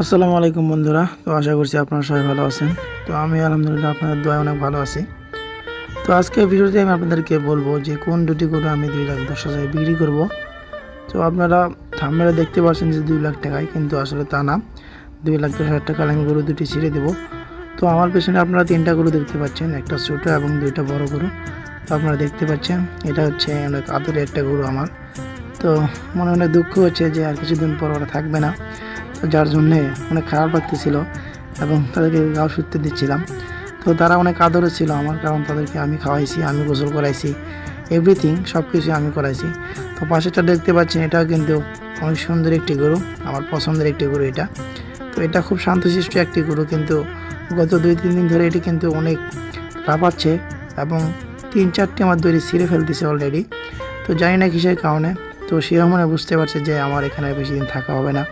আসসালামু আলাইকুম বন্ধুরা, তো আশা করছি আপনারা সবাই ভালো আছেন। তো আমি আলহামদুলিল্লাহ আপনাদের দোয়া অনেক ভালো আছি। তো আজকে ভিডিওতে আমি আপনাদেরকে বলব যে কোন দুটি গরু আমি দুই লাখ দশ হাজার বিক্রি করব। তো আপনারা থামেরা দেখতে পাচ্ছেন যে দুই লাখ টাকায়, কিন্তু আসলে তা না। দুই লাখ দশ হাজার টাকা আমি গরু দুটি ছেড়ে দেবো। তো আমার পেছনে আপনারা তিনটা গরু দেখতে পাচ্ছেন, একটা ছোটো এবং দুইটা বড় গরু। তো আপনারা দেখতে পাচ্ছেন, এটা হচ্ছে অনেক আদরের একটা গরু আমার। তো মনে অনেক দুঃখ হচ্ছে যে আর কিছুদিন পর ওরা থাকবে না। যার জন্যে অনেক খারাপ লাগতেছিল এবং তাদেরকে গাও শুতে দিচ্ছিলাম। তো তারা অনেক আদরে ছিল আমার, কারণ তাদেরকে আমি খাওয়াইছি, আমি গোসল করাইছি এভরিথিং সব কিছু আমি করাইছি। তো পাশেটা দেখতে পাচ্ছেন, এটাও কিন্তু অনেক সুন্দর একটি গরু, আমার পছন্দের একটি গরু এটা। তো এটা খুব শান্তশিষ্ট একটি গরু, কিন্তু গত দুই, তিন দিন ধরে এটি কিন্তু অনেক লাফাচ্ছে এবং তিন, চারটি আমার দড়ি ছিঁড়ে ফেলতেছে অলরেডি তো জানি না কিসের কারণে, তো মনে বুঝতে পারছে যে আমার এখানে বেশি দিন থাকা হবে না।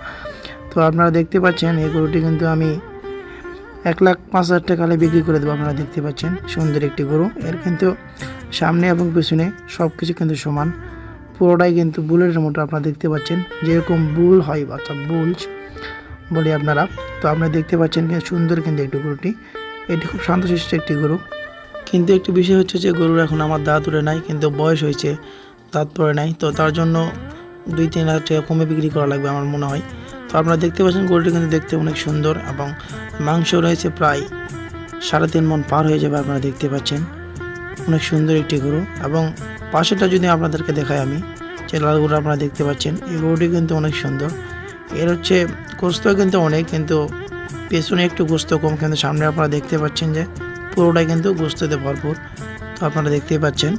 তো আপনারা দেখতে পাচ্ছেন, এই গরুটি কিন্তু আমি এক লাখ পাঁচ হাজার টাকা বিক্রি করে দেবো, আপনারা দেখতে পাচ্ছেন। সুন্দর একটি গরু। এর কিন্তু সামনে এবং পিছনে সব কিছু কিন্তু সমান। পুরোটাই কিন্তু বুলেটের মতো আপনারা দেখতে পাচ্ছেন। যেরকম বুল হয়, অর্থাৎ বুলস বলি আপনারা। তো আপনারা দেখতে পাচ্ছেন কিন্তু সুন্দর কিন্তু একটি গরুটি। এটি খুব শান্তশিষ্ট একটি গরু। কিন্তু একটি বিষয় হচ্ছে যে গরুর এখন আমার দাঁত উড়ে নাই, কিন্তু বয়স হয়েছে, দাঁত পড়ে নাই। তো তার জন্য দুই, তিন হাজার টাকা কমে বিক্রি করা লাগবে আমার মনে হয়। তো আপনারা দেখতে পাচ্ছেন গরুটি কিন্তু দেখতে অনেক সুন্দর এবং মাংস রয়েছে প্রায় সাড়ে তিন মন পার হয়ে যাবে আপনারা দেখতে পাচ্ছেন। অনেক সুন্দর একটি গরু এবং পাশেটা যদি আপনাদেরকে দেখাই আমি, যে লাল গরু আপনারা দেখতে পাচ্ছেন, এই গরুটি কিন্তু অনেক সুন্দর। এর হচ্ছে গোস্ত কিন্তু অনেক, কিন্তু পেছনে একটু গোস্ত কম, কিন্তু সামনে আপনারা দেখতে পাচ্ছেন যে পুরোটাই কিন্তু গোস্ততে ভরপুর। তো আপনারা দেখতেই পাচ্ছেন।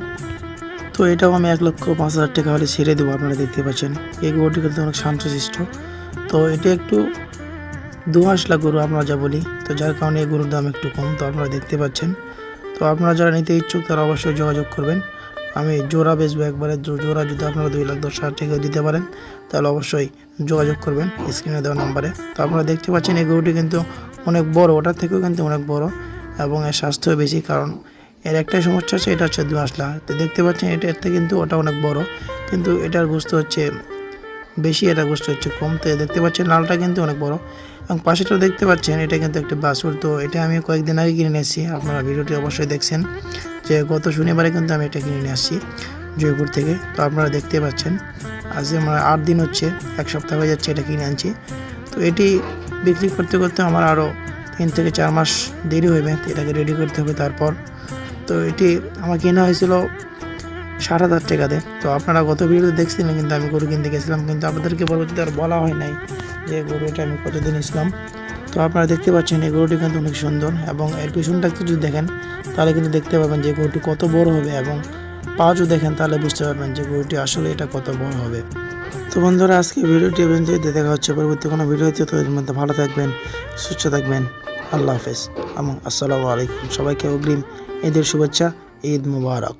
তো এটাও আমি এক লক্ষ পাঁচ হাজার টাকা হলে ছেড়ে দেবো, আপনারা দেখতে পাচ্ছেন। এই গরুটি কিন্তু অনেক শান্তশিষ্ট। তো এটা একটু দুহাসলা গরু আমরা যা বলি। তো যার কারণে এই গরুর দাম একটু কম, তো আপনারা দেখতে পাচ্ছেন। তো আপনারা যারা নিতে ইচ্ছুক তারা অবশ্যই যোগাযোগ করবেন। আমি জোড়া বেচবো একবারে জোড়া যদি আপনারা দুই লাখ দশ হাজার টাকা দিতে পারেন, তাহলে অবশ্যই যোগাযোগ করবেন স্ক্রিনে দেওয়া নাম্বারে। তো আপনারা দেখতে পাচ্ছেন এই গরুটি কিন্তু অনেক বড়, ওটার থেকেও কিন্তু অনেক বড় এবং এর স্বাস্থ্য বেশি কারণ এর একটাই সমস্যা আছে এটা হচ্ছে দুহাসলা তো দেখতে পাচ্ছেন এটার থেকে কিন্তু ওটা অনেক বড়। কিন্তু এটার গোস্ত হচ্ছে বেশি এটা গোস্ত হচ্ছে কম, তো দেখতে পাচ্ছেন লালটা কিন্তু অনেক বড়। এবং পাশেটা দেখতে পাচ্ছেন, এটা কিন্তু একটা বাসুর, তো এটা আমি কয়েকদিন আগে কিনে নিয়ে এসেছি, আপনারা ভিডিওটি অবশ্যই দেখছেন। যে গত শনিবারে কিন্তু আমি এটা কিনে নিয়ে আসছি জয়পুর থেকে, তো আপনারা দেখতে পাচ্ছেন, আজ আমার আট দিন হচ্ছে, এক সপ্তাহ হয়ে যাচ্ছে এটা কিনে আনছি। তো এটি বিক্রি করতে করতে আমার আরও তিন থেকে চার মাস দেরি হইবে এটাকে রেডি করতে হবে তারপর। তো এটি আমার কেনা হয়েছিল ষাট হাজার টাকাতে তো আপনারা গত ভিডিওতে দেখছিলেন কিন্তু আমি গরু কিনতে গেছিলাম, কিন্তু আপনাদেরকে পরবর্তীতে আর বলা হয় নাই যে গরু এটা আমি কতদিন ইসলাম তো আপনারা দেখতে পাচ্ছেন এই গরুটি কিন্তু অনেক সুন্দর এবং এর পিছনটা একটু যদি দেখেন, তাহলে কিন্তু দেখতে পাবেন যে গরুটি কত বড় হবে এবং পা যদি দেখেন, তাহলে বুঝতে পারবেন যে গরুটি আসলে এটা কত বড় হবে। তো বন্ধুরা, আজকে ভিডিওটি পর্যন্তই। দেখা হচ্ছে পরবর্তী কোনো ভিডিওতে। তো এর মধ্যে ভালো থাকবেন, সুস্থ থাকবেন। আল্লাহ হাফেজ। এবং আসসালামু আলাইকুম। সবাইকে অগ্রিম ঈদের শুভেচ্ছা, ঈদ মুবারক।